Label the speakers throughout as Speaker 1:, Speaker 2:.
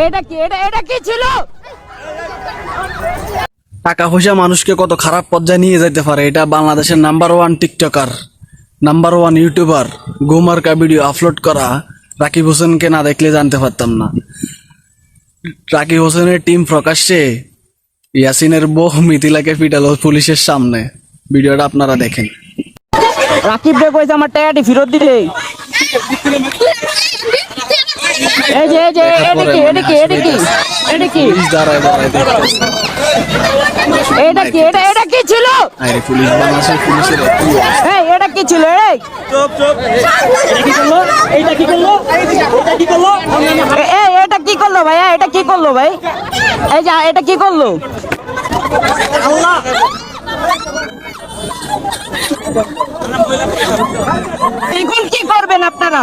Speaker 1: এটা কি? এটা এটা কি ছিল?
Speaker 2: টাকা পয়সা মানুষকে কত খারাপ পর্যায়ে নিয়ে যেতে পারে এটা বাংলাদেশের number one TikToker number one YouTuber গোমার্কা video upload করা রাকিব হোসেনকে না দেখলে জানতে পারতাম না। রাকিব হোসেনের টিম প্রকাশ্যে ইয়াসিনের বউ মিথিলাকে পিটালো পুলিশের সামনে। ভিডিওটা আপনারা দেখেন।
Speaker 1: রাকিব রে কইছে আমার টাকাটি ফেরত দিলে। এই যে এই যে এটা কি এটা কি এটা কি এটা কি। এটা কি এটা এটা কি ছিল?
Speaker 2: আরে পুলিশ বাংলাদেশের পুলিশের
Speaker 1: এই এটা কি ছিল এই? এই এটা কি করল? ভাইয়া এটা কি করল ভাই? এই যে এটা কি করল? এখন কি করবেন আপনারা?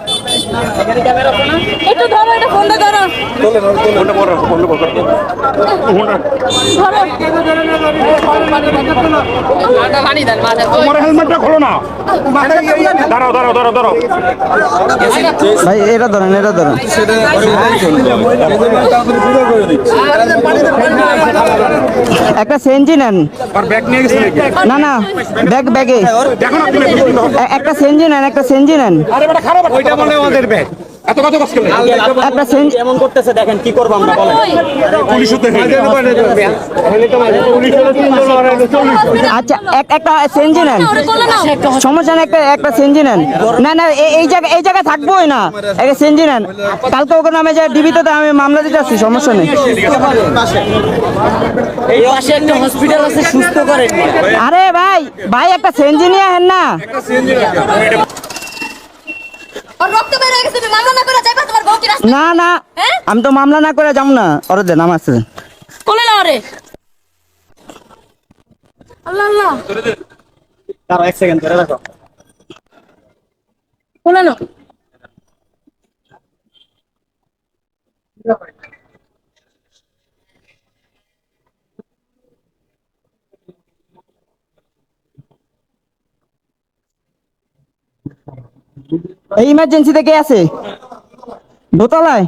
Speaker 3: একটু ধরো এটা ফোনটা ধরো। ধরো পানি দেন মাথা
Speaker 4: তোমার হেলমেটটা খোলো না। দাঁড়াও দাঁড়াও দাঁড়াও দাঁড়াও।
Speaker 1: ভাই এটা ধরেন এটা ধরেন। একটা সেঞ্জি নেন। না না ব্যাগ ব্যাগে। একটা সেঞ্জি নেন একটা সেঞ্জি নেন
Speaker 4: আরে বেটা খারাপ ওইটা বলে আমাদের ব্যাগ। এত কত কষ্ট করে
Speaker 1: একটা সেঞ্জি
Speaker 5: এমন করতেছে দেখেন কি করব আমরা বলেন।
Speaker 4: পুলিশ হতে
Speaker 1: আচ্ছা একটা সেঞ্জি নেন। সমস্যা নেই একটা একটা নেন। না না এই জায়গা এই জায়গায় থাকবোই না। একটা সেঞ্জি নেন। কালকে ওখানে আমি যা ডিবিতে আমি মামলা দিতে আসছি সমস্যা নেই।
Speaker 5: এই পাশে একটা হসপিটাল আছে সুস্থ করেন।
Speaker 1: আরে ভাই ভাই একটা সেঞ্জি নিয়ে আহেন না
Speaker 3: আর রক্ত বের হয়ে গেছে তুমি মামলা না করে যাইবা তোমার বউ কি রাস্তা
Speaker 1: না না।
Speaker 3: হ্যাঁ?
Speaker 1: আমি তো মামলা না করে যাম না। ওরে দেন আমার আছে।
Speaker 3: কোলে নাও রে। আল্লাহ আল্লাহ।
Speaker 5: তারা এক সেকেন্ড ধরে রাখো।
Speaker 3: কোলে নাও।
Speaker 1: এই ইমার্জেন্সিতে কে আছে? দোতলায়?